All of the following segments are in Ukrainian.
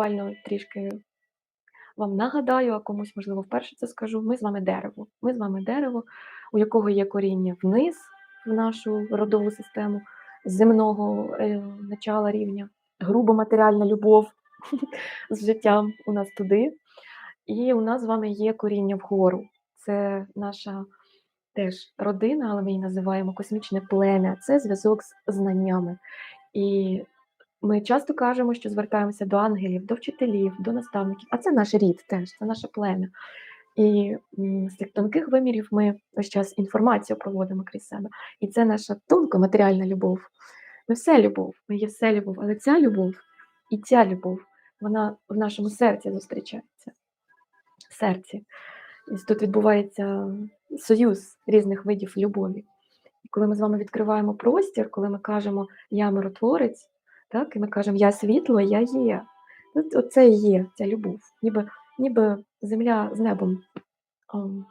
глобально трішки вам нагадаю, а комусь, можливо, вперше це скажу. Ми з вами дерево. Ми з вами дерево, у якого є коріння вниз в нашу родову систему земного е, начала рівня, грубо матеріальна любов з життям у нас туди. І у нас з вами є коріння вгору. Це наша теж родина, але ми її називаємо космічне плем'я. Це зв'язок з знаннями. І ми часто кажемо, що звертаємося до ангелів, до вчителів, до наставників, а це наш рід теж, це наше плем'я. І з цих тонких вимірів ми весь час інформацію проводимо крізь себе. І це наша тонко матеріальна любов. Ми все любов, ми є все любов, але ця любов і ця любов, вона в нашому серці зустрічається. В серці. І тут відбувається союз різних видів любові. І коли ми з вами відкриваємо простір, коли ми кажемо Я миротворець, так, і ми кажемо Я світло, я є. Оце і є ця любов. Ніби ніби земля з небом ом,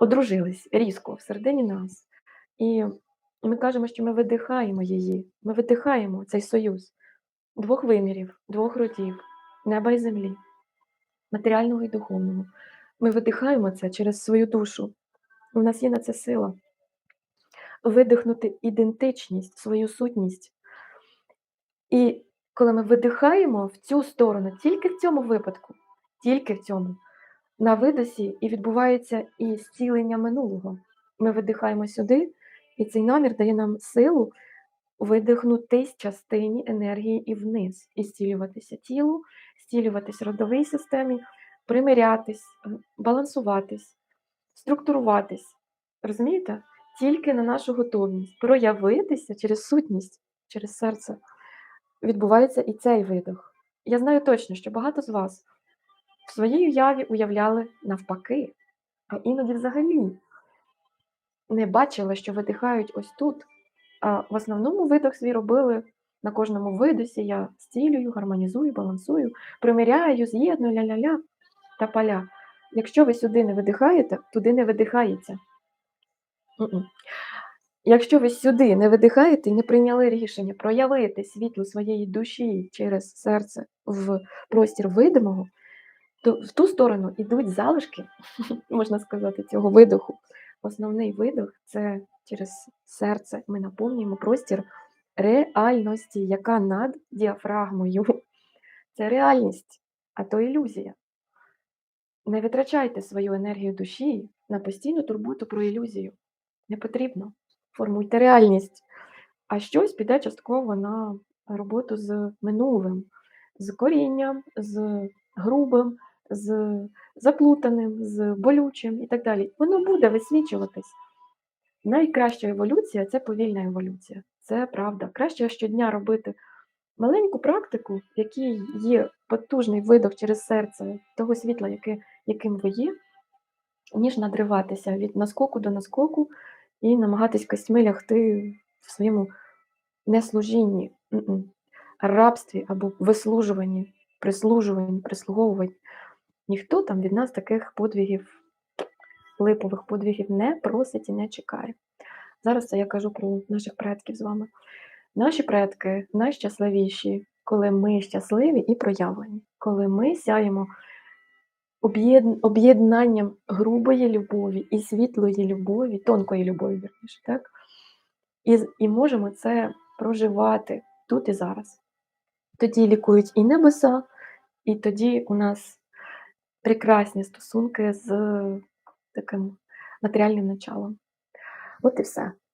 одружились різко всередині нас. І ми кажемо, що ми видихаємо її, ми видихаємо цей союз двох вимірів, двох родів, неба і землі, матеріального і духовного. Ми видихаємо це через свою душу. У нас є на це сила. Видихнути ідентичність, свою сутність. І коли ми видихаємо в цю сторону, тільки в цьому випадку, тільки в цьому, на видосі і відбувається і зцілення минулого. Ми видихаємо сюди, і цей намір дає нам силу видихнутись частині енергії і вниз, і зцілюватися тілу, зцілюватись родовій системі, примирятись, е, балансуватись, структуруватись. Розумієте? Тільки на нашу готовність проявитися через сутність, через серце відбувається і цей видох. Я знаю точно, що багато з вас в своїй уяві уявляли навпаки, а іноді взагалі не бачили, що видихають ось тут. А в основному видох свій робили на кожному видосі. Я зцілюю, гармонізую, балансую, примиряю, з'єдную ля-ля-ля та поля. Якщо ви сюди не видихаєте, туди не видихається. Якщо ви сюди не видихаєте і не прийняли рішення проявити світло своєї душі через серце в простір видимого, то в ту сторону йдуть залишки, можна сказати, цього видоху. Основний видох це через серце. Ми наповнюємо простір реальності, яка над діафрагмою. Це реальність, а то ілюзія. Не витрачайте свою енергію душі на постійну турботу про ілюзію. Не потрібно. Формуйте реальність. А щось піде частково на роботу з минулим, з корінням, з грубим, з заплутаним, з болючим і так далі. Воно буде висвічуватись. Найкраща еволюція це повільна еволюція. Це правда. Краще щодня робити маленьку практику, в якій є потужний видох через серце того світла, яке, яким ви є, ніж надриватися від наскоку до наскоку і намагатись костьми лягти в своєму неслужінні, рабстві або вислужуванні, прислужуванні, прислуговуванні. Ніхто там від нас таких подвігів, липових подвігів не просить і не чекає. Зараз це я кажу про наших предків з вами. Наші предки найщасливіші, коли ми щасливі і проявлені, коли ми сяємо об'єднанням грубої любові і світлої любові, тонкої любові, верніше, так? І, і можемо це проживати тут і зараз. Тоді лікують і небеса, і тоді у нас прекрасні стосунки з таким матеріальним началом. От і все.